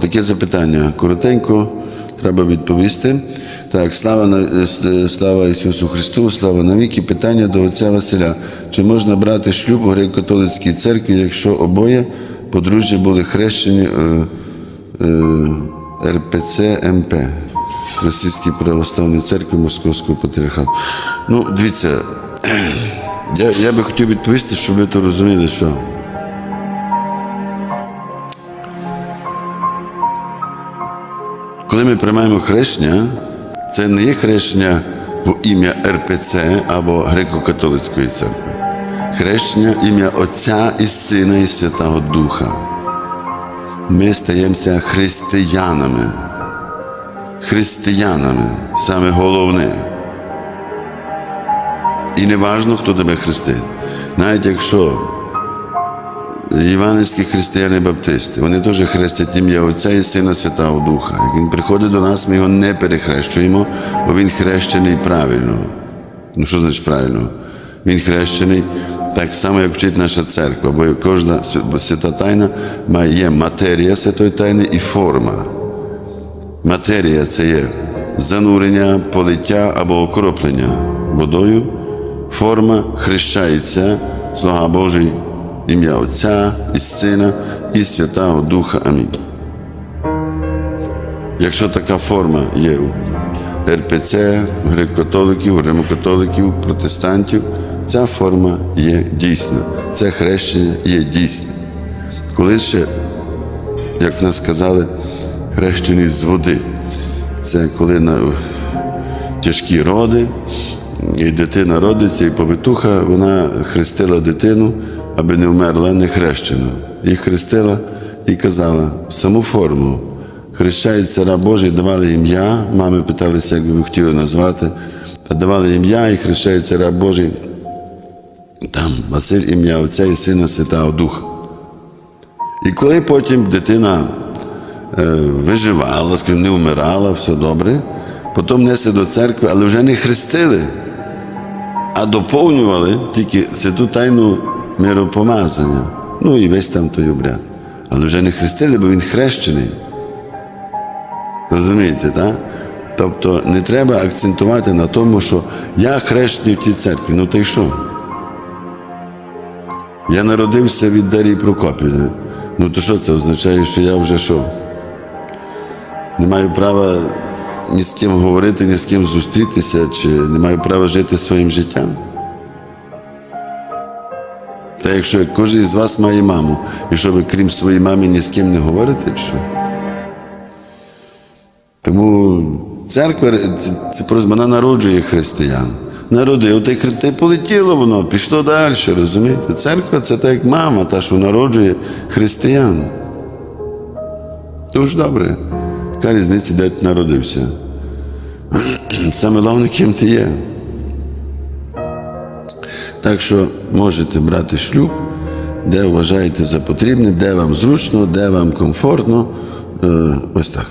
Таке запитання коротенько треба відповісти. Так, слава е, слава Ісусу Христу, слава навіки. Питання до отця Василя. Чи можна брати шлюб у греко-католицькій церкві, якщо обоє подружжя були хрещені е, е, РПЦ МП Російській православній церкві Московського патріархату? Ну, дивіться, я, я би хотів відповісти, щоб ви то розуміли, що. Коли ми приймаємо хрещення, це не є хрещення в ім'я РПЦ або Греко-католицької церкви. Хрещення ім'я Отця і Сина і Святого Духа. Ми стаємося християнами. Християнами саме головне. І не важно, хто тебе хрестить. Навіть якщо Іванівські християни баптисти, вони теж хрестять ім'я Отця і Сина Святого Духа. Як він приходить до нас, ми його не перехрещуємо, бо він хрещений правильно. Ну що значить правильно? Він хрещений так само, як вчить наша церква, бо кожна свята тайна має матерія святої тайни і форма. Матерія це є занурення, полиття або окроплення водою. Форма хрещається, слуга Божий, ім'я Отця і Сина і Святого Духа. Амінь. Якщо така форма є у РПЦ, греко-католиків, римокатоликів, протестантів, ця форма є дійсна. Це хрещення є дійсне. Коли ще як нас сказали, хрещені з води. Це коли на тяжкі роди, і дитина родиться, і повитуха, вона хрестила дитину, аби не вмерла, не хрещена. І хрестила і казала саму форму. Хрещається раб Божий, давали ім'я, мами питалися, як ви хотіли назвати, та давали ім'я, і хрещається раб Божий. Там Василь ім'я Отця і Сина Святого Духа. І коли потім дитина е, виживала, скажімо, не вмирала, все добре, потім несе до церкви, але вже не хрестили, а доповнювали тільки святу тайну миропомазання. Ну і весь там той обряд. Але вже не хрестили, бо він хрещений. Розумієте, так? Тобто не треба акцентувати на тому, що я хрещений в тій церкві. Ну то й що? Я народився від Дарії Прокопівни. Ну то що це означає, що я вже що? Не маю права ні з ким говорити, ні з ким зустрітися, чи не маю права жити своїм життям? Та якщо кожен із вас має маму, і що ви крім своєї мами ні з ким не говорите, що? Тому церква це, просто вона народжує християн. Народив, та й полетіло воно, пішло далі, розумієте? Церква це так як мама, та, що народжує християн. Дуже добре. Яка різниця, де ти народився? Саме головне, ким ти є. Так що можете брати шлюб, де вважаєте за потрібне, де вам зручно, де вам комфортно. Е, Ось так.